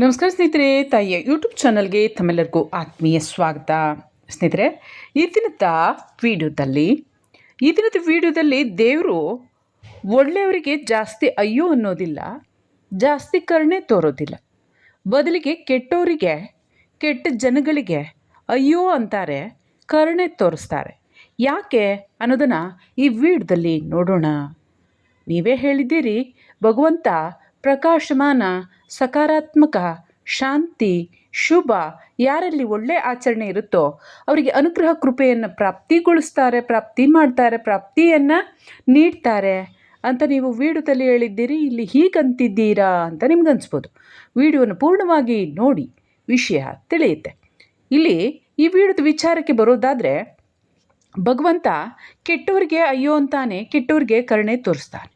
ನಮಸ್ಕಾರ ಸ್ನೇಹಿತರೆ, ತಾಯಿಯ ಯೂಟ್ಯೂಬ್ ಚಾನಲ್ಗೆ ತಮ್ಮೆಲ್ಲರಿಗೂ ಆತ್ಮೀಯ ಸ್ವಾಗತ. ಸ್ನೇಹಿತರೆ, ಈ ದಿನದ ವಿಡಿಯೋದಲ್ಲಿ, ಈ ದಿನದ ವಿಡಿಯೋದಲ್ಲಿ ದೇವರು ಒಳ್ಳೆಯವರಿಗೆ ಜಾಸ್ತಿ ಅಯ್ಯೋ ಅನ್ನೋದಿಲ್ಲ, ಜಾಸ್ತಿ ಕರುಣೆ ತೋರೋದಿಲ್ಲ. ಬದಲಿಗೆ ಕೆಟ್ಟವರಿಗೆ, ಕೆಟ್ಟ ಜನಗಳಿಗೆ ಅಯ್ಯೋ ಅಂತಾರೆ, ಕರುಣೆ ತೋರಿಸ್ತಾರೆ. ಯಾಕೆ ಅನ್ನೋದನ್ನು ಈ ವಿಡಿಯೋದಲ್ಲಿ ನೋಡೋಣ. ನೀವೇ ಹೇಳಿದ್ದೀರಿ, ಭಗವಂತ ಪ್ರಕಾಶಮಾನ, ಸಕಾರಾತ್ಮಕ, ಶಾಂತಿ, ಶುಭ ಯಾರಲ್ಲಿ ಒಳ್ಳೆ ಆಚರಣೆ ಇರುತ್ತೋ ಅವರಿಗೆ ಅನುಗ್ರಹ ಕೃಪೆಯನ್ನು ಪ್ರಾಪ್ತಿಗೊಳಿಸ್ತಾರೆ, ಪ್ರಾಪ್ತಿ ಮಾಡ್ತಾರೆ, ಪ್ರಾಪ್ತಿಯನ್ನು ನೀಡ್ತಾರೆ ಅಂತ ನೀವು ವೀಡಿಯೋದಲ್ಲಿ ಹೇಳಿದ್ದೀರಿ, ಇಲ್ಲಿ ಹೀಗಂತಿದ್ದೀರಾ ಅಂತ ನಿಮ್ಗೆ ಅನಿಸ್ಬೋದು ಪೂರ್ಣವಾಗಿ ನೋಡಿ, ವಿಷಯ ತಿಳಿಯುತ್ತೆ. ಇಲ್ಲಿ ಈ ವಿಡಿಯೋದ ವಿಚಾರಕ್ಕೆ ಬರೋದಾದರೆ, ಭಗವಂತ ಕೆಟ್ಟವ್ರಿಗೆ ಅಯ್ಯೋ ಅಂತಾನೆ ಕೆಟ್ಟವ್ರಿಗೆ ಕರುಣೆ ತೋರಿಸ್ತಾನೆ.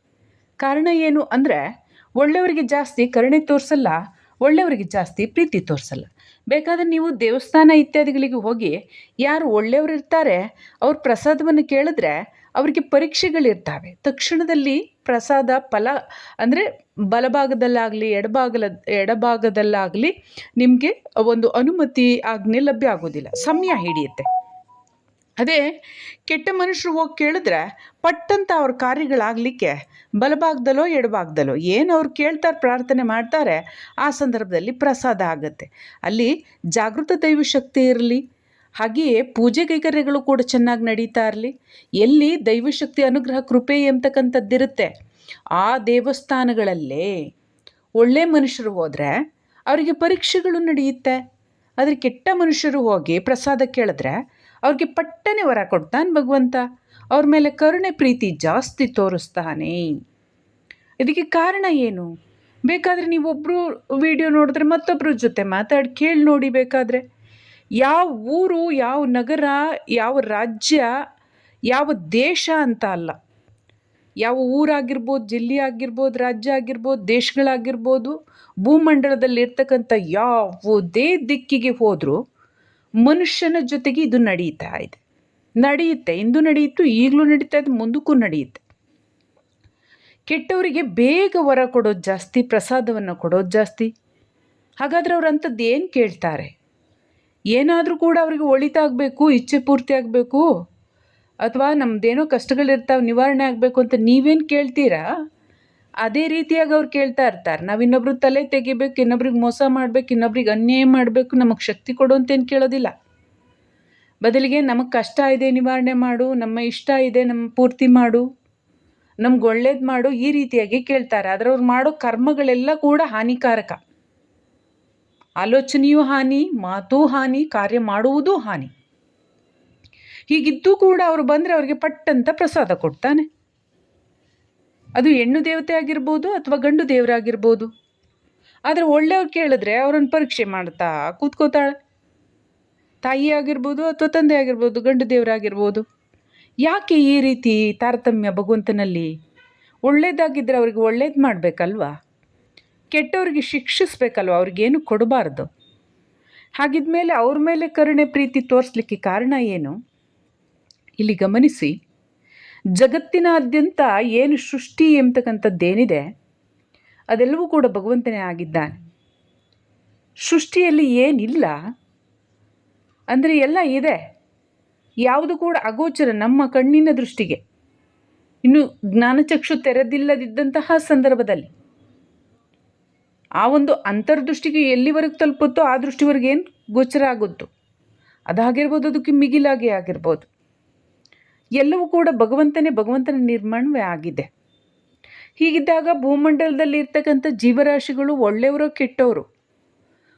ಕಾರಣ ಏನು ಅಂದರೆ ಒಳ್ಳೆಯವರಿಗೆ ಜಾಸ್ತಿ ಕರುಣೆ ತೋರಿಸಲ್ಲ, ಒಳ್ಳೆಯವರಿಗೆ ಜಾಸ್ತಿ ಪ್ರೀತಿ ತೋರಿಸಲ್ಲ. ಬೇಕಾದರೆ ನೀವು ದೇವಸ್ಥಾನ ಇತ್ಯಾದಿಗಳಿಗೆ ಹೋಗಿ ಯಾರು ಒಳ್ಳೆಯವರು ಇರ್ತಾರೆ, ಅವ್ರ ಪ್ರಸಾದವನ್ನು ಕೇಳಿದ್ರೆ ಅವರಿಗೆ ಪರೀಕ್ಷೆಗಳಿರ್ತವೆ. ತಕ್ಷಣದಲ್ಲಿ ಪ್ರಸಾದ ಫಲ, ಅಂದರೆ ಬಲಭಾಗದಲ್ಲಾಗಲಿ, ಎಡಭಾಗಲ, ಎಡಭಾಗದಲ್ಲಾಗಲಿ ನಿಮಗೆ ಒಂದು ಅನುಮತಿ, ಆಜ್ಞೆ ಲಭ್ಯ ಆಗೋದಿಲ್ಲ. ಸಮಯ ಹಿಡಿಯುತ್ತೆ. ಅದೇ ಕೆಟ್ಟ ಮನುಷ್ಯರು ಹೋಗಿ ಕೇಳಿದ್ರೆ ಪಟ್ಟಂತ ಅವ್ರ ಕಾರ್ಯಗಳಾಗಲಿಕ್ಕೆ ಬಲಭಾಗದಲ್ಲೋ ಎಡಭಾಗದಲ್ಲೋ ಏನು ಅವ್ರು ಕೇಳ್ತಾರೆ ಪ್ರಾರ್ಥನೆ ಮಾಡ್ತಾರೆ, ಆ ಸಂದರ್ಭದಲ್ಲಿ ಪ್ರಸಾದ ಆಗುತ್ತೆ. ಅಲ್ಲಿ ಜಾಗೃತ ದೈವಶಕ್ತಿ ಇರಲಿ, ಹಾಗೆಯೇ ಪೂಜೆ ಕೈಕರ್ಯಗಳು ಕೂಡ ಚೆನ್ನಾಗಿ ನಡೀತಾ ಇರಲಿ. ಎಲ್ಲಿ ದೈವಶಕ್ತಿ ಅನುಗ್ರಹ ಕೃಪೆ ಎಂತಕ್ಕಂಥದ್ದಿರುತ್ತೆ ಆ ದೇವಸ್ಥಾನಗಳಲ್ಲೇ ಒಳ್ಳೆ ಮನುಷ್ಯರು ಹೋದರೆ ಅವರಿಗೆ ಪರೀಕ್ಷೆಗಳು ನಡೆಯುತ್ತೆ. ಆದರೆ ಕೆಟ್ಟ ಮನುಷ್ಯರು ಹೋಗಿ ಪ್ರಸಾದ ಕೇಳಿದ್ರೆ ಅವ್ರಿಗೆ ಪಟ್ಟನೆ ವರ ಕೊಡ್ತಾನೆ ಭಗವಂತ, ಅವ್ರ ಮೇಲೆ ಕರುಣೆ ಪ್ರೀತಿ ಜಾಸ್ತಿ ತೋರಿಸ್ತಾನೆ. ಇದಕ್ಕೆ ಕಾರಣ ಏನು? ಬೇಕಾದರೆ ನೀವೊಬ್ಬರು ವಿಡಿಯೋ ನೋಡಿದ್ರೆ ಮತ್ತೊಬ್ಬರ ಜೊತೆ ಮಾತಾಡಿ, ಕೇಳಿ ನೋಡಿ ಬೇಕಾದರೆ. ಯಾವ ಊರು, ಯಾವ ನಗರ, ಯಾವ ರಾಜ್ಯ, ಯಾವ ದೇಶ ಅಂತ ಅಲ್ಲ. ಯಾವ ಊರಾಗಿರ್ಬೋದು ಜಿಲ್ಲೆ ಆಗಿರ್ಬೋದು ರಾಜ್ಯ ಆಗಿರ್ಬೋದು ದೇಶಗಳಾಗಿರ್ಬೋದು ಭೂಮಂಡಲದಲ್ಲಿ ಇರ್ತಕ್ಕಂಥ ಯಾವುದೇ ದಿಕ್ಕಿಗೆ ಹೋದರೂ ಮನುಷ್ಯನ ಜೊತೆಗೆ ಇದು ನಡೀತಾ ಇದೆ. ನಡೆಯುತ್ತೆ. ಇಂದು ನಡೆಯಿತು, ಈಗಲೂ ನಡೀತಾ ಇದೆ, ಮುಂದಕ್ಕೂ ನಡೆಯುತ್ತೆ. ಕೆಟ್ಟವರಿಗೆ ಬೇಗ ವರ ಕೊಡೋದು ಜಾಸ್ತಿ, ಪ್ರಸಾದವನ್ನು ಕೊಡೋದು ಜಾಸ್ತಿ. ಹಾಗಾದರೆ ಅವ್ರು ಅಂಥದ್ದು ಏನು ಕೇಳ್ತಾರೆ? ಏನಾದರೂ ಕೂಡ ಅವರಿಗೆ ಒಳಿತಾಗಬೇಕು ಇಚ್ಛೆ ಪೂರ್ತಿ ಆಗಬೇಕು, ಅಥವಾ ನಮ್ಮದೇನೋ ಕಷ್ಟಗಳಿರ್ತಾವೆ, ನಿವಾರಣೆ ಆಗಬೇಕು ಅಂತ ನೀವೇನು ಕೇಳ್ತೀರಾ? ಅದೇ ರೀತಿಯಾಗಿ ಅವ್ರು ಕೇಳ್ತಾ ಇರ್ತಾರೆ. ನಾವು ಇನ್ನೊಬ್ರು ತಲೆ ತೆಗಿಬೇಕು, ಇನ್ನೊಬ್ರಿಗೆ ಮೋಸ ಮಾಡಬೇಕು, ಇನ್ನೊಬ್ರಿಗೆ ಅನ್ಯಾಯ ಮಾಡಬೇಕು, ನಮಗೆ ಶಕ್ತಿ ಕೊಡು ಅಂತೇನು ಕೇಳೋದಿಲ್ಲ. ಬದಲಿಗೆ ನಮಗೆ ಕಷ್ಟ ಇದೆ ನಿವಾರಣೆ ಮಾಡು, ನಮ್ಮ ಇಷ್ಟ ಇದೆ ನಮ್ಮ ಪೂರ್ತಿ ಮಾಡು, ನಮ್ಗೆ ಒಳ್ಳೇದು ಮಾಡು ಈ ರೀತಿಯಾಗಿ ಕೇಳ್ತಾರೆ. ಆದರೆ ಅವ್ರು ಮಾಡೋ ಕರ್ಮಗಳೆಲ್ಲ ಕೂಡ ಹಾನಿಕಾರಕ. ಆಲೋಚನೆಯೂ ಹಾನಿ, ಮಾತೂ ಹಾನಿ, ಕಾರ್ಯ ಮಾಡುವುದೂ ಹಾನಿ. ಹೀಗಿದ್ದೂ ಕೂಡ ಅವರು ಬಂದರೆ ಅವರಿಗೆ ಪಟ್ಟಂತ ಪ್ರಸಾದ ಕೊಡ್ತಾನೆ. ಅದು ಹೆಣ್ಣು ದೇವತೆ ಆಗಿರ್ಬೋದು ಅಥವಾ ಗಂಡು ದೇವರಾಗಿರ್ಬೋದು ಆದರೆ ಒಳ್ಳೆಯವ್ರು ಕೇಳಿದ್ರೆ ಅವ್ರನ್ನ ಪರೀಕ್ಷೆ ಮಾಡ್ತಾ ಕೂತ್ಕೋತಾಳೆ. ತಾಯಿ ಆಗಿರ್ಬೋದು ಅಥವಾ ತಂದೆ ಆಗಿರ್ಬೋದು, ಗಂಡು ದೇವರಾಗಿರ್ಬೋದು ಯಾಕೆ ಈ ರೀತಿ ತಾರತಮ್ಯ ಭಗವಂತನಲ್ಲಿ ಒಳ್ಳೇದಾಗಿದ್ದರೆ ಅವ್ರಿಗೆ ಒಳ್ಳೇದು ಮಾಡಬೇಕಲ್ವಾ? ಕೆಟ್ಟವ್ರಿಗೆ ಶಿಕ್ಷಿಸ್ಬೇಕಲ್ವ? ಅವ್ರಿಗೇನು ಕೊಡಬಾರ್ದು. ಹಾಗಿದ್ಮೇಲೆ ಅವ್ರ ಮೇಲೆ ಕರುಣೆ ಪ್ರೀತಿ ತೋರಿಸ್ಲಿಕ್ಕೆ ಕಾರಣ ಏನು? ಇಲ್ಲಿ ಗಮನಿಸಿ. ಜಗತ್ತಿನಾದ್ಯಂತ ಏನು ಸೃಷ್ಟಿ ಎಂಬತಕ್ಕಂಥದ್ದೇನಿದೆ, ಅದೆಲ್ಲವೂ ಕೂಡ ಭಗವಂತನೇ ಆಗಿದ್ದಾನೆ. ಸೃಷ್ಟಿಯಲ್ಲಿ ಏನಿಲ್ಲ, ಅಂದರೆ ಎಲ್ಲ ಇದೆ. ಯಾವುದು ಕೂಡ ಅಗೋಚರ ನಮ್ಮ ಕಣ್ಣಿನ ದೃಷ್ಟಿಗೆ. ಇನ್ನು ಜ್ಞಾನಚಕ್ಷು ತೆರೆದಿಲ್ಲದಿದ್ದಂತಹ ಸಂದರ್ಭದಲ್ಲಿ ಆ ಒಂದು ಅಂತರ್ದೃಷ್ಟಿಗೆ ಎಲ್ಲಿವರೆಗೆ ತಲುಪುತ್ತೋ ಆ ದೃಷ್ಟಿವರೆಗೆ ಏನು ಗೋಚರ ಆಗುತ್ತೋ ಅದಾಗಿರ್ಬೋದು ಅದಕ್ಕೆ ಮಿಗಿಲಾಗಿ ಆಗಿರ್ಬೋದು. ಎಲ್ಲವೂ ಕೂಡ ಭಗವಂತನೇ, ಭಗವಂತನ ನಿರ್ಮಾಣವೇ ಆಗಿದೆ. ಹೀಗಿದ್ದಾಗ ಭೂಮಂಡಲದಲ್ಲಿ ಇರ್ತಕ್ಕಂಥ ಜೀವರಾಶಿಗಳು ಒಳ್ಳೆಯವರೋ ಕೆಟ್ಟವರು,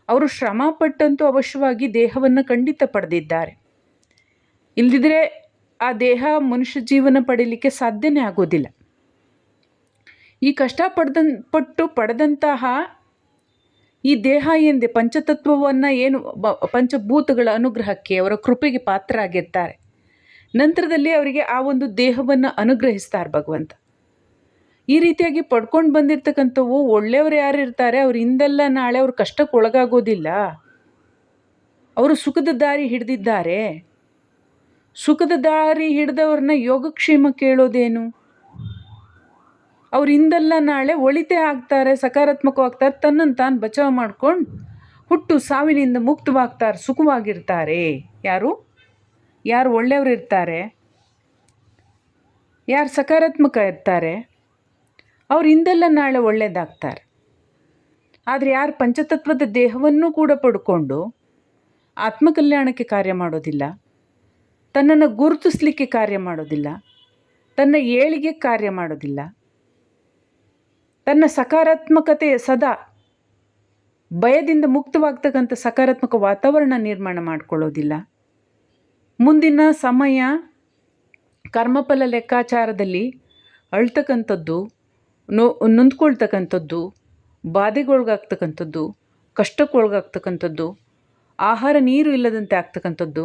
ಅವರು ಶ್ರಮ ಪಟ್ಟಂತೂ ಅವಶ್ಯವಾಗಿ ದೇಹವನ್ನು ಖಂಡಿತ ಪಡೆದಿದ್ದಾರೆ. ಇಲ್ಲದಿದ್ದರೆ ಆ ದೇಹ ಮನುಷ್ಯ ಜೀವನ ಪಡೀಲಿಕ್ಕೆ ಸಾಧ್ಯನೇ ಆಗೋದಿಲ್ಲ. ಈ ಕಷ್ಟ ಪಡೆದ, ಪಟ್ಟು ಪಡೆದಂತಹ ಈ ದೇಹ ಎಂದೇ ಪಂಚತತ್ವವನ್ನು ಏನು ಪಂಚಭೂತಗಳ ಅನುಗ್ರಹಕ್ಕೆ ಅವರ ಕೃಪೆಗೆ ಪಾತ್ರ ಆಗಿರ್ತಾರೆ ನಂತರದಲ್ಲಿ ಅವರಿಗೆ ಆ ಒಂದು ದೇಹವನ್ನು ಅನುಗ್ರಹಿಸ್ತಾರೆ ಭಗವಂತ. ಈ ರೀತಿಯಾಗಿ ಪಡ್ಕೊಂಡು ಬಂದಿರ್ತಕ್ಕಂಥವು ಒಳ್ಳೆಯವರು ಯಾರು ಇರ್ತಾರೆ, ಅವ್ರು ಹಿಂದೆಲ್ಲ ನಾಳೆ ಅವ್ರ ಕಷ್ಟಕ್ಕೆ ಒಳಗಾಗೋದಿಲ್ಲ. ಅವರು ಸುಖದ ದಾರಿ ಹಿಡಿದಿದ್ದಾರೆ. ಸುಖದ ದಾರಿ ಹಿಡಿದವ್ರನ್ನ ಯೋಗಕ್ಷೇಮ ಕೇಳೋದೇನು? ಅವ್ರು ಹಿಂದೆಲ್ಲ ನಾಳೆ ಒಳಿತೆ ಆಗ್ತಾರೆ, ಸಕಾರಾತ್ಮಕವಾಗ್ತಾರೆ, ತನ್ನನ್ನು ತಾನು ಬಚಾವ್ ಮಾಡ್ಕೊಂಡು ಹುಟ್ಟು ಸಾವಿನಿಂದ ಮುಕ್ತವಾಗ್ತಾರೆ, ಸುಖವಾಗಿರ್ತಾರೆ. ಯಾರು? ಯಾರು ಒಳ್ಳೆಯವರು ಇರ್ತಾರೆ, ಯಾರು ಸಕಾರಾತ್ಮಕ ಇರ್ತಾರೆ, ಅವ್ರು ಇಂದೆಲ್ಲ ನಾಳೆ ಒಳ್ಳೆಯದಾಗ್ತಾರೆ ಆದರೆ ಯಾರು ಪಂಚತತ್ವದ ದೇಹವನ್ನು ಕೂಡ ಪಡ್ಕೊಂಡು ಆತ್ಮಕಲ್ಯಾಣಕ್ಕೆ ಕಾರ್ಯ ಮಾಡೋದಿಲ್ಲ, ತನ್ನನ್ನು ಗುರುತಿಸ್ಲಿಕ್ಕೆ ಕಾರ್ಯ ಮಾಡೋದಿಲ್ಲ, ತನ್ನ ಏಳಿಗೆ ಕಾರ್ಯ ಮಾಡೋದಿಲ್ಲ. ತನ್ನ ಸಕಾರಾತ್ಮಕತೆ ಸದಾ ಭಯದಿಂದ ಮುಕ್ತವಾಗ್ತಕ್ಕಂಥ ಸಕಾರಾತ್ಮಕ ವಾತಾವರಣ ನಿರ್ಮಾಣ ಮಾಡಿಕೊಳ್ಳೋದಿಲ್ಲ. ಮುಂದಿನ ಸಮಯ ಕರ್ಮಫಲ ಲೆಕ್ಕಾಚಾರದಲ್ಲಿ ಅಳ್ತಕ್ಕಂಥದ್ದು, ನೋ, ನೊಂದ್ಕೊಳ್ತಕ್ಕಂಥದ್ದು, ಬಾಧೆಗೊಳಗಾಗ್ತಕ್ಕಂಥದ್ದು, ಕಷ್ಟಕ್ಕೊಳಗಾಗ್ತಕ್ಕಂಥದ್ದು, ಆಹಾರ ನೀರು ಇಲ್ಲದಂತೆ ಆಗ್ತಕ್ಕಂಥದ್ದು,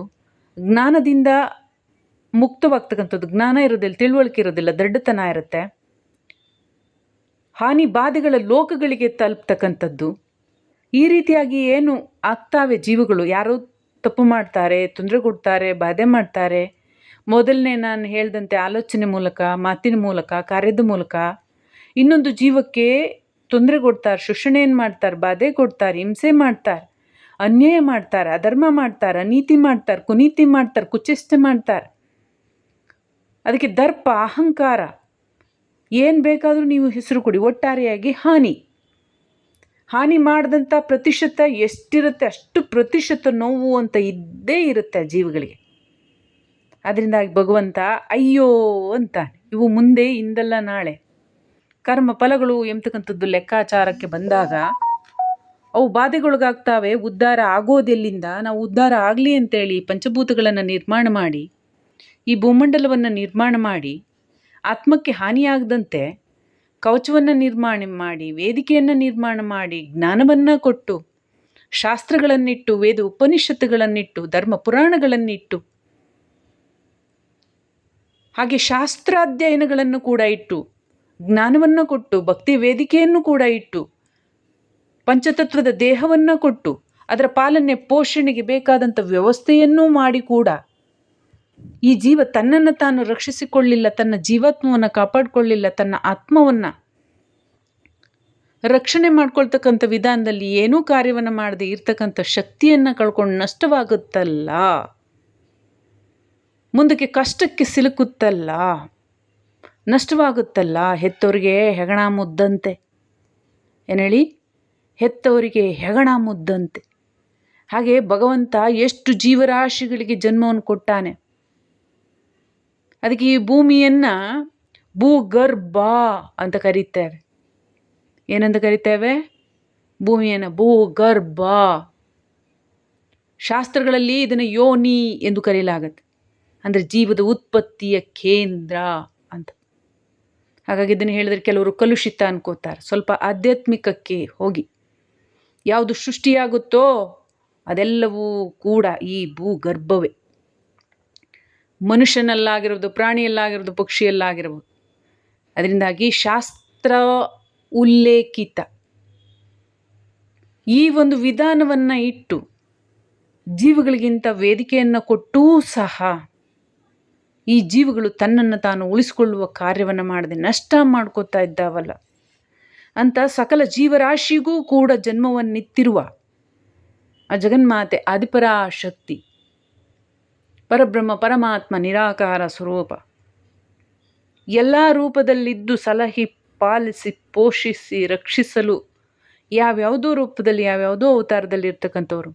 ಜ್ಞಾನದಿಂದ ಮುಕ್ತವಾಗ್ತಕ್ಕಂಥದ್ದು, ಜ್ಞಾನ ಇರೋದಿಲ್ಲ, ತಿಳುವಳಿಕೆ ಇರೋದಿಲ್ಲ ದಡ್ಡತನ ಇರುತ್ತೆ. ಹಾನಿ ಬಾಧೆಗಳ ಲೋಕಗಳಿಗೆ ತಲುಪ್ತಕ್ಕಂಥದ್ದು. ಈ ರೀತಿಯಾಗಿ ಏನು ಆಗ್ತಾವೆ ಜೀವಗಳು, ಯಾರೋ ತಪ್ಪು ಮಾಡ್ತಾರೆ ತೊಂದರೆ ಕೊಡ್ತಾರೆ ಬಾಧೆ ಮಾಡ್ತಾರೆ. ಮೊದಲನೇ ನಾನು ಹೇಳಿದಂತೆ ಆಲೋಚನೆ ಮೂಲಕ, ಮಾತಿನ ಮೂಲಕ, ಕಾರ್ಯದ ಮೂಲಕ ಇನ್ನೊಂದು ಜೀವಕ್ಕೆ ತೊಂದರೆ ಕೊಡ್ತಾರೆ ಶೋಷಣೆಯನ್ನು ಮಾಡ್ತಾರೆ ಬಾಧೆ ಕೊಡ್ತಾರೆ ಹಿಂಸೆ ಮಾಡ್ತಾರೆ, ಅನ್ಯಾಯ ಮಾಡ್ತಾರೆ, ಅಧರ್ಮ ಮಾಡ್ತಾರೆ, ಅನೀತಿ ಮಾಡ್ತಾರೆ, ಕುನೀತಿ ಮಾಡ್ತಾರೆ, ಕುಚೇಷ್ಟೆ ಮಾಡ್ತಾರೆ. ಅದಕ್ಕೆ ದರ್ಪ, ಅಹಂಕಾರ, ಏನು ಬೇಕಾದರೂ ನೀವು ಹೆಸರು ಕೊಡಿ, ಒಟ್ಟಾರೆಯಾಗಿ ಹಾನಿ. ಹಾನಿ ಮಾಡಿದಂಥ ಪ್ರತಿಶತ ಎಷ್ಟಿರುತ್ತೆ, ಅಷ್ಟು ಪ್ರತಿಶತ ನೋವು ಅಂತ ಇದ್ದೇ ಇರುತ್ತೆ ಜೀವಿಗಳಿಗೆ. ಅದರಿಂದಾಗಿ ಭಗವಂತ ಅಯ್ಯೋ ಅಂತ ಇವು ಮುಂದೆ ಇಂದಲ್ಲ ನಾಳೆ. ಕರ್ಮ ಫಲಗಳು ಎಂಬತಕ್ಕಂಥದ್ದು ಲೆಕ್ಕಾಚಾರಕ್ಕೆ ಬಂದಾಗ ಅವು ಬಾಧೆಗೊಳಗಾಗ್ತಾವೆ, ಉದ್ಧಾರ ಆಗೋದೆಲ್ಲಿಂದ ನಾವು ಉದ್ಧಾರ ಆಗಲಿ ಅಂತೇಳಿ ಪಂಚಭೂತಗಳನ್ನು ನಿರ್ಮಾಣ ಮಾಡಿ, ಈ ಭೂಮಂಡಲವನ್ನು ನಿರ್ಮಾಣ ಮಾಡಿ, ಆತ್ಮಕ್ಕೆ ಹಾನಿಯಾಗದಂತೆ ಕವಚವನ್ನು ನಿರ್ಮಾಣ ಮಾಡಿ, ವೇದಿಕೆಯನ್ನು ನಿರ್ಮಾಣ ಮಾಡಿ, ಜ್ಞಾನವನ್ನು ಕೊಟ್ಟು, ಶಾಸ್ತ್ರಗಳನ್ನಿಟ್ಟು, ವೇದ ಉಪನಿಷತ್ತುಗಳನ್ನಿಟ್ಟು, ಧರ್ಮ ಪುರಾಣಗಳನ್ನಿಟ್ಟು, ಹಾಗೆ ಶಾಸ್ತ್ರಾಧ್ಯಯನಗಳನ್ನು ಕೂಡ ಇಟ್ಟು, ಜ್ಞಾನವನ್ನು ಕೊಟ್ಟು, ಭಕ್ತಿ ವೇದಿಕೆಯನ್ನು ಕೂಡ ಇಟ್ಟು, ಪಂಚತತ್ವದ ದೇಹವನ್ನು ಕೊಟ್ಟು, ಅದರ ಪಾಲನೆ ಪೋಷಣೆಗೆ ಬೇಕಾದಂಥ ವ್ಯವಸ್ಥೆಯನ್ನೂ ಮಾಡಿ ಕೂಡ ಈ ಜೀವ ತನ್ನನ್ನು ತಾನು ರಕ್ಷಿಸಿಕೊಳ್ಳಿಲ್ಲ, ತನ್ನ ಜೀವಾತ್ಮವನ್ನು ಕಾಪಾಡಿಕೊಳ್ಳಿಲ್ಲ, ತನ್ನ ಆತ್ಮವನ್ನು ರಕ್ಷಣೆ ಮಾಡ್ಕೊಳ್ತಕ್ಕಂಥ ವಿಧಾನದಲ್ಲಿ ಏನೂ ಕಾರ್ಯವನ್ನು ಮಾಡದೆ ಇರ್ತಕ್ಕಂಥ ಶಕ್ತಿಯನ್ನು ಕಳ್ಕೊಂಡು ನಷ್ಟವಾಗುತ್ತಲ್ಲ. ಮುಂದಕ್ಕೆ ಕಷ್ಟಕ್ಕೆ ಸಿಲುಕುತ್ತಲ್ಲ. ನಷ್ಟವಾಗುತ್ತಲ್ಲ. ಹೆತ್ತವರಿಗೆ ಹೆಗಣ ಮುದ್ದಂತೆ. ಏನೇಳಿ? ಹೆತ್ತವರಿಗೆ ಹೆಗಣ ಮುದ್ದಂತೆ. ಹಾಗೆ ಭಗವಂತ ಎಷ್ಟು ಜೀವರಾಶಿಗಳಿಗೆ ಜನ್ಮವನ್ನು ಕೊಟ್ಟಾನೆ. ಅದಕ್ಕೆ ಈ ಭೂಮಿಯನ್ನು ಭೂಗರ್ಭ ಅಂತ ಕರೀತಾರೆ. ಏನಂತ ಕರಿತೇವೆ? ಭೂಮಿಯನ್ನು ಭೂಗರ್ಭ. ಶಾಸ್ತ್ರಗಳಲ್ಲಿ ಇದನ್ನು ಯೋನಿ ಎಂದು ಕರೆಯಲಾಗತ್ತೆ. ಅಂದರೆ ಜೀವದ ಉತ್ಪತ್ತಿಯ ಕೇಂದ್ರ ಅಂತ. ಹಾಗಾಗಿ ಇದನ್ನು ಹೇಳಿದ್ರೆ ಕೆಲವರು ಕಲುಷಿತ ಅನ್ಕೋತಾರೆ. ಸ್ವಲ್ಪ ಆಧ್ಯಾತ್ಮಿಕಕ್ಕೆ ಹೋಗಿ. ಯಾವುದು ಸೃಷ್ಟಿಯಾಗುತ್ತೋ ಅದೆಲ್ಲವೂ ಕೂಡ ಈ ಭೂಗರ್ಭವೇ. ಮನುಷ್ಯನಲ್ಲಾಗಿರೋದು ಪ್ರಾಣಿಯಲ್ಲಾಗಿರೋದು ಪಕ್ಷಿಯಲ್ಲಾಗಿರ್ಬೋದು ಅದರಿಂದಾಗಿ ಶಾಸ್ತ್ರ ಉಲ್ಲೇಖಿತ. ಈ ಒಂದು ವಿಧಾನವನ್ನು ಇಟ್ಟು ಜೀವಗಳಿಗಿಂತ ವೇದಿಕೆಯನ್ನು ಕೊಟ್ಟೂ ಸಹ ಈ ಜೀವಗಳು ತನ್ನನ್ನು ತಾನು ಉಳಿಸಿಕೊಳ್ಳುವ ಕಾರ್ಯವನ್ನು ಮಾಡದೆ ನಷ್ಟ ಮಾಡ್ಕೋತಾ ಇದ್ದಾವಲ್ಲ. ಅಂತ ಸಕಲ ಜೀವರಾಶಿಗೂ ಕೂಡ ಜನ್ಮವನ್ನಿತ್ತಿರುವ ಆ ಜಗನ್ಮಾತೆ ಆದಿಪರಾಶಕ್ತಿ ಪರಬ್ರಹ್ಮ ಪರಮಾತ್ಮ ನಿರಾಕಾರ ಸ್ವರೂಪ. ಎಲ್ಲ ರೂಪದಲ್ಲಿದ್ದು ಸಲಹಿ ಪಾಲಿಸಿ ಪೋಷಿಸಿ ರಕ್ಷಿಸಲು ಯಾವ್ಯಾವುದೋ ರೂಪದಲ್ಲಿ ಯಾವ್ಯಾವುದೋ ಅವತಾರದಲ್ಲಿ ಇರ್ತಕ್ಕಂಥವ್ರು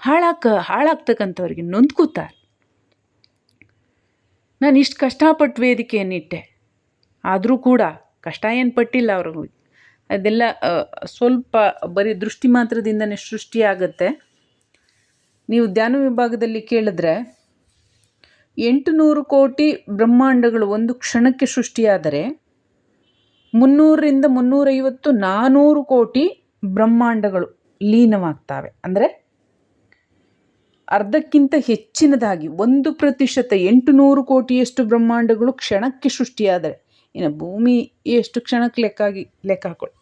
ಹಾಳಾಕ ಹಾಳಾಗ್ತಕ್ಕಂಥವ್ರಿಗೆ ನೊಂದ್ಕೋತಾರೆ. ನಾನು ಇಷ್ಟು ಕಷ್ಟಪಟ್ಟು ವೇದಿಕೆಯನ್ನಿಟ್ಟೆ ಆದರೂ ಕೂಡ ಕಷ್ಟ ಏನು ಪಟ್ಟಿಲ್ಲ ಅವ್ರಿಗೆ ಅದೆಲ್ಲ ಸ್ವಲ್ಪ ಬರೀ ದೃಷ್ಟಿ ಮಾತ್ರದಿಂದನೇ ಸೃಷ್ಟಿಯಾಗತ್ತೆ. ನೀವು ಧ್ಯಾನ ವಿಭಾಗದಲ್ಲಿ ಕೇಳಿದ್ರೆ ಎಂಟು ನೂರು ಕೋಟಿ ಬ್ರಹ್ಮಾಂಡಗಳು ಒಂದು ಕ್ಷಣಕ್ಕೆ ಸೃಷ್ಟಿಯಾದರೆ ಮುನ್ನೂರರಿಂದ ಮುನ್ನೂರೈವತ್ತು ನಾನ್ನೂರು ಕೋಟಿ ಬ್ರಹ್ಮಾಂಡಗಳು ಲೀನವಾಗ್ತವೆ. ಅಂದರೆ ಅರ್ಧಕ್ಕಿಂತ ಹೆಚ್ಚಿನದಾಗಿ ಒಂದು ಪ್ರತಿಶತ ಎಂಟು ನೂರು ಕೋಟಿಯಷ್ಟು ಬ್ರಹ್ಮಾಂಡಗಳು ಕ್ಷಣಕ್ಕೆ ಸೃಷ್ಟಿಯಾದರೆ, ಇನ್ನು ಭೂಮಿ ಎಷ್ಟು ಕ್ಷಣಕ್ಕೆ ಲೆಕ್ಕಾಗಿ ಲೆಕ್ಕ ಹಾಕೊಳ್ಳಿ.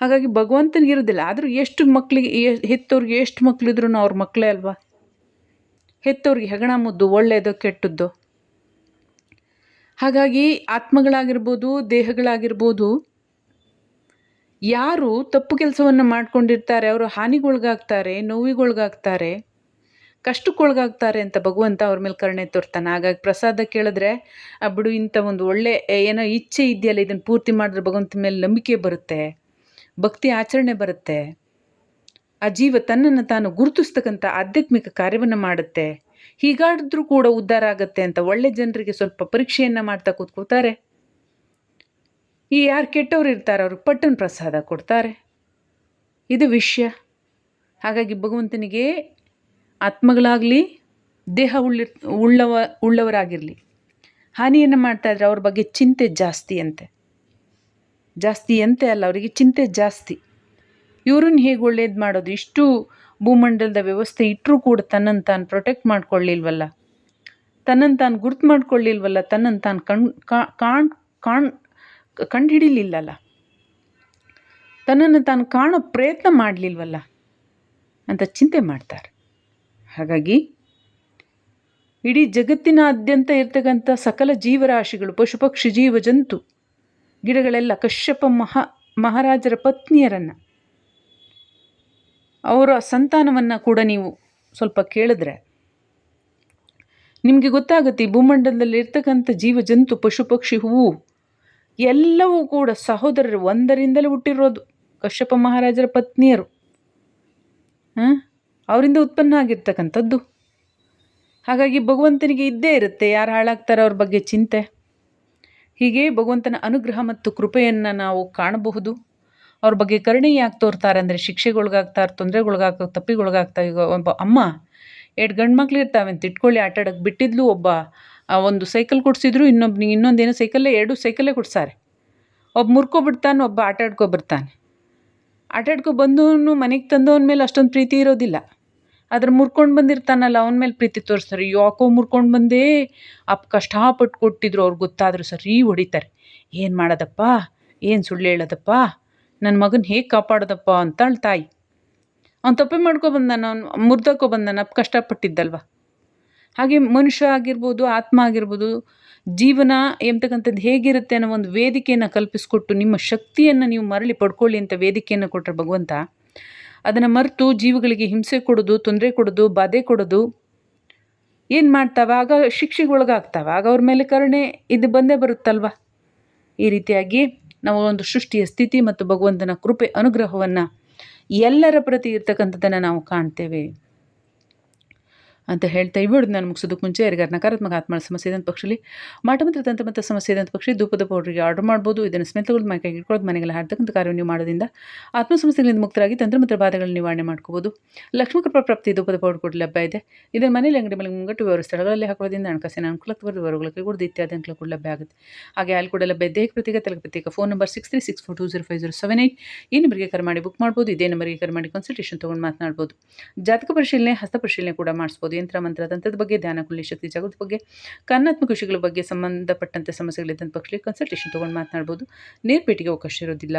ಹಾಗಾಗಿ ಭಗವಂತನಿಗೆ ಇರೋದಿಲ್ಲ. ಆದರೂ ಎಷ್ಟು ಮಕ್ಕಳಿಗೆ ಹೆತ್ತವ್ರಿಗೆ ಎಷ್ಟು ಮಕ್ಕಳಿದ್ರು ಅವ್ರ ಮಕ್ಕಳೇ ಅಲ್ವಾ? ಹೆತ್ತವ್ರಿಗೆ ಹೆಗಣ ಮುದ್ದು ಒಳ್ಳೆಯದು ಕೆಟ್ಟದ್ದು? ಹಾಗಾಗಿ ಆತ್ಮಗಳಾಗಿರ್ಬೋದು, ದೇಹಗಳಾಗಿರ್ಬೋದು, ಯಾರು ತಪ್ಪು ಕೆಲಸವನ್ನು ಮಾಡ್ಕೊಂಡಿರ್ತಾರೆ, ಅವರು ಹಾನಿಗೊಳಗಾಗ್ತಾರೆ, ನೋವಿಗೊಳಗಾಗ್ತಾರೆ, ಕಷ್ಟಕ್ಕೊಳಗಾಗ್ತಾರೆ ಅಂತ ಭಗವಂತ ಅವ್ರ ಮೇಲೆ ಕರುಣೆ ತೋರ್ತಾನೆ. ಹಾಗಾಗಿ ಪ್ರಸಾದ ಕೇಳಿದ್ರೆ, ಆ ಬಿಡು ಇಂಥ ಒಂದು ಒಳ್ಳೆ, ಏನೋ ಇಚ್ಛೆ ಇದೆಯಲ್ಲ, ಇದನ್ನು ಪೂರ್ತಿ ಮಾಡಿದ್ರೆ ಭಗವಂತನ ಮೇಲೆ ನಂಬಿಕೆ ಬರುತ್ತೆ. ಭಕ್ತಿ ಆಚರಣೆ ಬರುತ್ತೆ. ಆ ಜೀವ ತನ್ನನ್ನು ತಾನು ಗುರುತಿಸ್ತಕ್ಕಂಥ ಆಧ್ಯಾತ್ಮಿಕ ಕಾರ್ಯವನ್ನು ಮಾಡುತ್ತೆ. ಹೀಗಾಡಿದ್ರೂ ಕೂಡ ಉದ್ಧಾರ ಆಗುತ್ತೆ ಅಂತ ಒಳ್ಳೆ ಜನರಿಗೆ ಸ್ವಲ್ಪ ಪರೀಕ್ಷೆಯನ್ನು ಮಾಡ್ತಾ ಕೂತ್ಕೋತಾರೆ. ಈ ಯಾರು ಕೆಟ್ಟವ್ರು ಇರ್ತಾರೆ ಅವ್ರಿಗೆ ಪಟ್ಟನ ಪ್ರಸಾದ ಕೊಡ್ತಾರೆ. ಇದು ವಿಷಯ. ಹಾಗಾಗಿ ಭಗವಂತನಿಗೆ ಆತ್ಮಗಳಾಗಲಿ, ದೇಹ ಉಳ್ಳಿರ್ ಉಳ್ಳವ, ಉಳ್ಳವರಾಗಿರಲಿ, ಹಾನಿಯನ್ನು ಮಾಡ್ತಾ ಇದ್ರೆ ಅವ್ರ ಬಗ್ಗೆ ಚಿಂತೆ ಜಾಸ್ತಿ ಅಂತೆ. ಜಾಸ್ತಿ ಅಂತೆ ಅಲ್ಲ, ಅವರಿಗೆ ಚಿಂತೆ ಜಾಸ್ತಿ. ಇವ್ರನ್ನ ಹೇಗೆ ಒಳ್ಳೇದು ಮಾಡೋದು? ಇಷ್ಟು ಭೂಮಂಡಲದ ವ್ಯವಸ್ಥೆ ಇಟ್ಟರೂ ಕೂಡ ತನ್ನನ್ನು ತಾನು ಪ್ರೊಟೆಕ್ಟ್ ಮಾಡ್ಕೊಳ್ಳಿಲ್ವಲ್ಲ? ತನ್ನನ್ನು ತಾನು ಗುರ್ತು ಮಾಡ್ಕೊಳ್ಳಿಲ್ವಲ್ಲ? ತನ್ನನ್ನು ತಾನು ಕಣ್ ಕಾಣ್ ಕಾಣ್ ಕಂಡು ಹಿಡಿಲಿಲ್ಲಲ್ಲ ತನ್ನನ್ನು ತಾನು ಕಾಣೋ ಪ್ರಯತ್ನ ಮಾಡಲಿಲ್ವಲ್ಲ? ಅಂತ ಚಿಂತೆ ಮಾಡ್ತಾರೆ. ಹಾಗಾಗಿ ಇಡೀ ಜಗತ್ತಿನಾದ್ಯಂತ ಇರ್ತಕ್ಕಂಥ ಸಕಲ ಜೀವರಾಶಿಗಳು, ಪಶುಪಕ್ಷಿ ಜೀವ ಜಂತು ಗಿಡಗಳೆಲ್ಲ ಕಶ್ಯಪ ಮಹಾ, ಮಹಾರಾಜರ ಪತ್ನಿಯರನ್ನು. ಅವರ ಸಂತಾನವನ್ನು ಕೂಡ ನೀವು ಸ್ವಲ್ಪ ಕೇಳಿದ್ರೆ. ನಿಮಗೆ ಗೊತ್ತಾಗುತ್ತೆ ಈ ಭೂಮಂಡಲದಲ್ಲಿ ಇರ್ತಕ್ಕಂಥ ಜೀವ ಜಂತು, ಪಶು ಪಕ್ಷಿ, ಹೂವು, ಎಲ್ಲವೂ ಕೂಡ ಸಹೋದರರು ಒಂದರಿಂದಲೇ ಹುಟ್ಟಿರೋದು ಕಶ್ಯಪ ಮಹಾರಾಜರ ಪತ್ನಿಯರು. ಅವರಿಂದ ಉತ್ಪನ್ನ ಆಗಿರ್ತಕ್ಕಂಥದ್ದು. ಹಾಗಾಗಿ ಭಗವಂತನಿಗೆ ಇದ್ದೇ ಇರುತ್ತೆ ಯಾರು ಹಾಳಾಗ್ತಾರೆ ಅವ್ರ ಬಗ್ಗೆ ಚಿಂತೆ. ಹೀಗೆ ಭಗವಂತನ ಅನುಗ್ರಹ ಮತ್ತು ಕೃಪೆಯನ್ನು ನಾವು ಕಾಣಬಹುದು. ಅವ್ರ ಬಗ್ಗೆ ಕರುಣೆ ಯಾಕೆ ತೋರ್ತಾರೆ ಅಂದರೆ ಶಿಕ್ಷೆಗೊಳಗಾಗ್ತಾರೆ ತೊಂದರೆಗೊಳಗಾಗ ತಪ್ಪಿಗೊಳಗಾಗ್ತಾ ಈಗ ಒಬ್ಬ ಅಮ್ಮ ಎರಡು ಗಂಡು ಇರ್ತಾವೆ ಅಂತ ಇಟ್ಕೊಳ್ಳಿ, ಆಟ ಆಡೋಕ್ಕೆ ಬಿಟ್ಟಿದ್ಲು ಒಬ್ಬ ಒಂದು ಸೈಕಲ್ ಕೊಡಿಸಿದ್ರು ಇನ್ನೊಬ್ಬನಿಗೆ ಇನ್ನೊಂದೇನೋ ಸೈಕಲ್ಲೇ, ಎರಡು ಸೈಕಲ್ಲೇ ಕೊಡ್ಸಾರೆ. ಒಬ್ಬ ಮುರ್ಕೊಬಿಡ್ತಾನೆ, ಒಬ್ಬ ಆಟ ಆಡ್ಕೊ ಬರ್ತಾನೆ ಆಟ ಆಡ್ಕೊ ಬಂದವನು ಮನೆಗೆ ತಂದವನ ಮೇಲೆ ಅಷ್ಟೊಂದು ಪ್ರೀತಿ ಇರೋದಿಲ್ಲ. ಆದ್ರೆ ಮುರ್ಕೊಂಡು ಬಂದಿರ್ತಾನಲ್ಲ, ಅವನ ಮೇಲೆ ಪ್ರೀತಿ ತೋರಿಸ್ತಾರೆ. ಯಾಕೋ ಮುರ್ಕೊಂಡು ಬಂದೇ ಅಪ್ಪ ಕಷ್ಟಪಟ್ಟು ಕೊಟ್ಟಿದ್ರು ಅವ್ರು ಗೊತ್ತಾದರೂ ಸರಿ ಹೊಡಿತಾರೆ. ಏನು ಮಾಡೋದಪ್ಪ? ಏನು ಸುಳ್ಳು ಹೇಳೋದಪ್ಪ? ನನ್ನ ಮಗನ ಹೇಗೆ ಕಾಪಾಡೋದಪ್ಪ ಅಂತಾಳು ತಾಯಿ. ಅವ್ನು ತಪ್ಪೆ ಮಾಡ್ಕೊ ಬಂದಾನ, ಅವ್ನು ಮುರ್ದಕ್ಕೋ ಬಂದಾನ ಅಪ್ಪ ಕಷ್ಟಪಟ್ಟಿದ್ದಲ್ವ? ಹಾಗೆ ಮನುಷ್ಯ ಆಗಿರ್ಬೋದು, ಆತ್ಮ ಆಗಿರ್ಬೋದು, ಜೀವನ ಎಂಬತಕ್ಕಂಥದ್ದು ಹೇಗಿರುತ್ತೆ ಅನ್ನೋ ಒಂದು ವೇದಿಕೆಯನ್ನು ಕಲ್ಪಿಸ್ಕೊಟ್ಟು ನಿಮ್ಮ ಶಕ್ತಿಯನ್ನು ನೀವು ಮರಳಿ ಪಡ್ಕೊಳ್ಳಿ ಅಂತ ವೇದಿಕೆಯನ್ನು ಕೊಟ್ಟರೆ ಭಗವಂತ. ಅದನ್ನು ಮರೆತು ಜೀವಿಗಳಿಗೆ ಹಿಂಸೆ ಕೊಡೋದು, ತೊಂದರೆ ಕೊಡೋದು, ಬಾಧೆ ಕೊಡೋದು. ಏನು ಮಾಡ್ತಾವೆ? ಆಗ ಶಿಕ್ಷೆಗೆ ಒಳಗಾಗ್ತಾವೆ ಆಗ ಅವ್ರ ಮೇಲೆ ಕರುಣೆ ಇದು ಬಂದೇ ಬರುತ್ತಲ್ವ? ಈ ರೀತಿಯಾಗಿ ನಾವು ಒಂದು ಸೃಷ್ಟಿಯ ಸ್ಥಿತಿ ಮತ್ತು ಭಗವಂತನ ಕೃಪೆ, ಅನುಗ್ರಹವನ್ನು ಎಲ್ಲರ ಪ್ರತಿ ಇರ್ತಕ್ಕಂಥದ್ದನ್ನು ನಾವು ಕಾಣ್ತೇವೆ. ಅಂತ ಹೇಳ್ತಾ ವಿಡಿಯೋ ನಾನು ಮುಗಿಸೋದಕ್ಕೆ ಮುಂಚೆ ಯಾರಿಗೆ ನಕಾರಾತ್ಮಕ ಆತ್ಮ ಸಮಸ್ಯೆ ಇದ್ದಂಥ ಪಕ್ಷದಲ್ಲಿ ಮಾಟಮಂತ್ರ ತಂತ್ರಮಂತ್ರ ಸಮಸ್ಯೆ ಇದ್ದಂಥ ಪಕ್ಷ ಧೂಪದ ಪೌಡ್ರಿಗೆ ಆರ್ಡರ್ ಮಾಡ್ಬೋದು. ಇದನ್ನು ಸ್ಮೆಲ್ ತಗೊಳ್ಳೋದು ಮೈ ಇಟ್ಕೊಳ್ಳೋದು ಮನೆಗೆಲ್ಲ ಹಾಡ್ತಕ್ಕಂಥ ಕಾರ್ಯ ನೀವು ಮಾಡೋದ್ರಿಂದ ಆತ್ಮ ಸಮಸ್ಯೆಗಳಿಂದ ಮುಕ್ತರಾಗಿ ತಂತ್ರಮಂತ್ರ ಬಾಧೆಗಳನ್ನು ನಿವಾರಣೆ ಮಾಡ್ಕೋಬೋದು. ಲಕ್ಷ್ಮೀ ಕೃಪಾ ಪ್ರಾಪ್ತಿ ಧೂಪದ ಪೌಡರ್ ಕೂಡ ಲಭ್ಯ ಇದೆ. ಇದನ್ನು ಮನೆಯಲ್ಲಿ ಅಂಗಡಿ ಮೇಲೆ ಮುಂಗಟ್ಟು ವಿವರ ಸ್ಥಳಗಳಲ್ಲಿ ಹಾಕೋದ್ರಿಂದ ಹಣಕಾಸಿನ ಅನುಕೂಲಕ್ಕೆ ಬರೋದು ವಿವರಗಳಿಗೆ ಕೂಡ ಇತ್ಯಾದಿ ಅಂಕಲ ಕೂಡ ಲಭ್ಯ ಆಗುತ್ತೆ. ಹಾಗೆ ಅಲ್ಲಿ ಕೂಡ ಲಭ್ಯ ದೇಹ ಪ್ರತ್ಯೇಕ ತಲೆ ಪ್ರತ್ಯೇಕ phone number six three six four two zero five zero seven eight ಈ ನಂಬರ್ಗೆ ಕರೆ ಮಾಡಿ ಬುಕ್ ಮಾಡ್ಬೋದು. ಇದೇ ನಂಬರ್ಗೆ ಕರೆ ಮಾಡಿ ಕನ್ಸಲ್ಟೇಷನ್ ತೊಗೊಂಡು ಮಾತನಾಡ್ಬೋದು. ಜಾತಕ ಪರಿಶೀಲನೆ, ಹಸ್ತ ಪರಿಶೀಲನೆ ಕೂಡ ಮಾಡಿಸ್ಬೋದು. ಯಂತ್ರ ಮಂತ್ರ ಬಗ್ಗೆ, ಧ್ಯಾನ ಕುಳ್ಳಿ ಶಕ್ತಿ ಜಾಗೃತಿ ಬಗ್ಗೆ ಕನ್ನಾತ್ಮಕ ವಿಷಯಗಳ ಬಗ್ಗೆ ಸಂಬಂಧಪಟ್ಟಂತೆ ಸಮಸ್ಯೆಗಳಿದ್ದಂಥ ಪಕ್ಷದಲ್ಲಿ ಕನ್ಸಲ್ಟೇಷನ್ ತೊಗೊಂಡು ಮಾತನಾಡ್ಬೋದು. ನೇರ್ಪೇಟಿಗೆ ಅವಕಾಶ ಇರೋದಿಲ್ಲ.